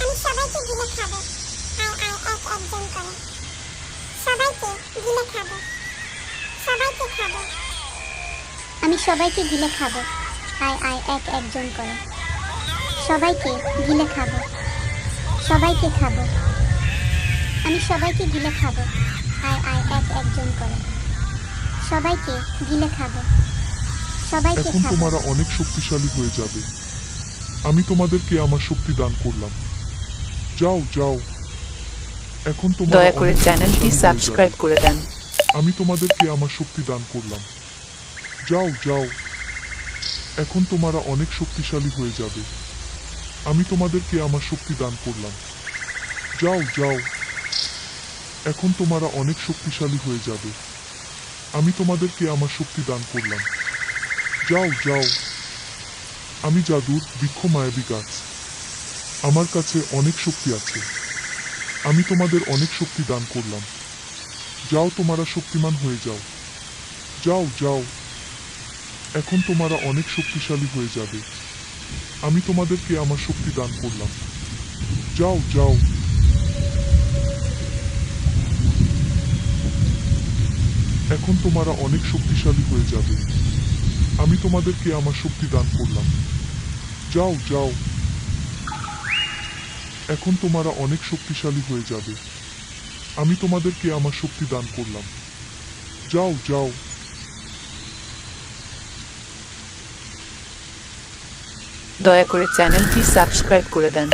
আমি সবাইকে গিলে খাব। আয় আয় এক একজন করে। সবাইকে গিলে খাব। সবাইকে খাব। আমি সবাইকে গিলে খাব। আয় আয় এক একজন করে। সবাইকে গিলে খাব। সবাইকে খাব। আমি সবাইকে গিলে খাব। আয় আয় এক একজন করে। সবাইকে গিলে খাব। সবাইকে এখন খাব। তোমরা অনেক শক্তিশালী হয়ে যাবে। আমি তোমাদেরকে আমার শক্তি দান করলাম। যাও যাও। এখন তোমরা দয়া করে চ্যানেলটি সাবস্ক্রাইব। করে দেন। আমি তোমাদেরকে আমার শক্তি দান করলাম। যাও যাও। এখন তোমরা অনেক শক্তিশালী হয়ে যাবে। আমি তোমাদেরকে আমার শক্তি দান করলাম। যাও যাও। এখন তোমরা অনেক শক্তিশালী হয়ে যাবে। আমি তোমাদেরকে আমার শক্তি দান করলাম। যাও যাও। আমি জাদুর বৃক্ষ মায়াবী গাছ। আমার কাছে অনেক শক্তি আছে। আমি তোমাদের অনেক শক্তি দান করলাম। যাও, তোমরা শক্তিমান হয়ে যাও। যাও যাও। এখন তোমরা অনেক শক্তিশালী হয়ে যাবে। আমি তোমাদেরকে আমার শক্তি দান করলাম। যাও যাও। এখন তোমরা অনেক শক্তিশালী হয়ে যাবে। আমি তোমাদেরকে আমার শক্তি দান করলাম। যাও যাও। এখন তোমরা অনেক শক্তিশালী হয়ে যাবে। আমি তোমাদেরকে আমার শক্তি দান করলাম। যাও যাও। দয়া করে চ্যানেলটি সাবস্ক্রাইব করে দেন।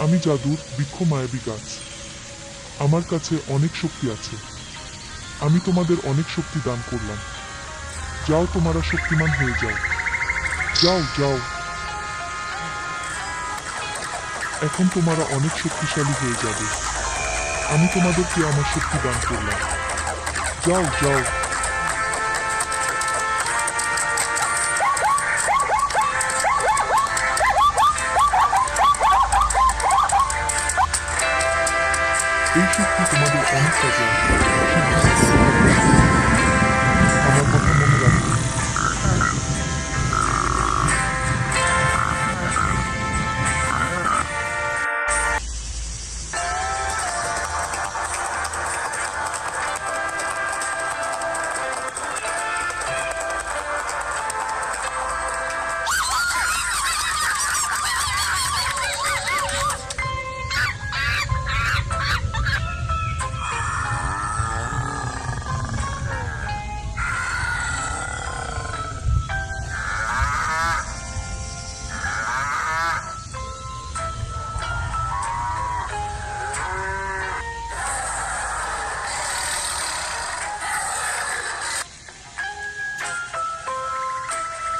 আমি জাদুর বৃক্ষ মায়াবী গাছ। আমার কাছে অনেক শক্তি আছে। আমি তোমাদের অনেক শক্তি দান করলাম। যাও তোমরা শক্তিমান হয়ে যাও। যাও যাও। এখন তোমরা অনেক শক্তিশালী হয়ে যাবে। আমি তোমাদেরকে আমার শক্তি দান করলাম। যাও যাও। এই শক্তি তোমাদের অনেক কাজে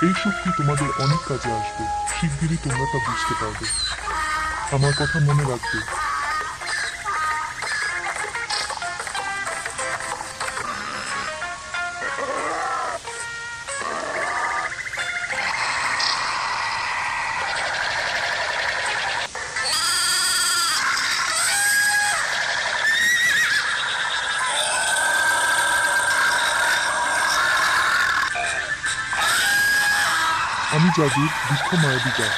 এই শক্তি তোমাদের অনেক কাজে আসবে? শিগগিরই তোমরা তা বুঝতে পারবে। আমার কথা মনে রাখবে। আমি জাদুর বৃক্ষ মায়াবী গাছ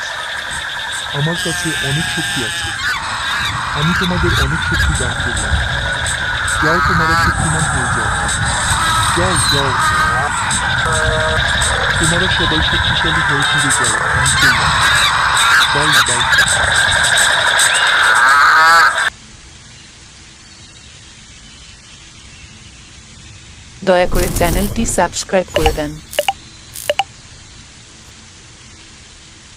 আমার কাছে অনেক শক্তি আছে। আমি তোমাদের অনেক শক্তি দান করলাম। যাও তোমরা শক্তিমান হয়ে যাও। যাও যাও। তোমরা সবাই শক্তিশালী হয়ে ফিরে যাও। আমি বাই বাই। দয়া করে চ্যানেলটি সাবস্ক্রাইব করে দেন।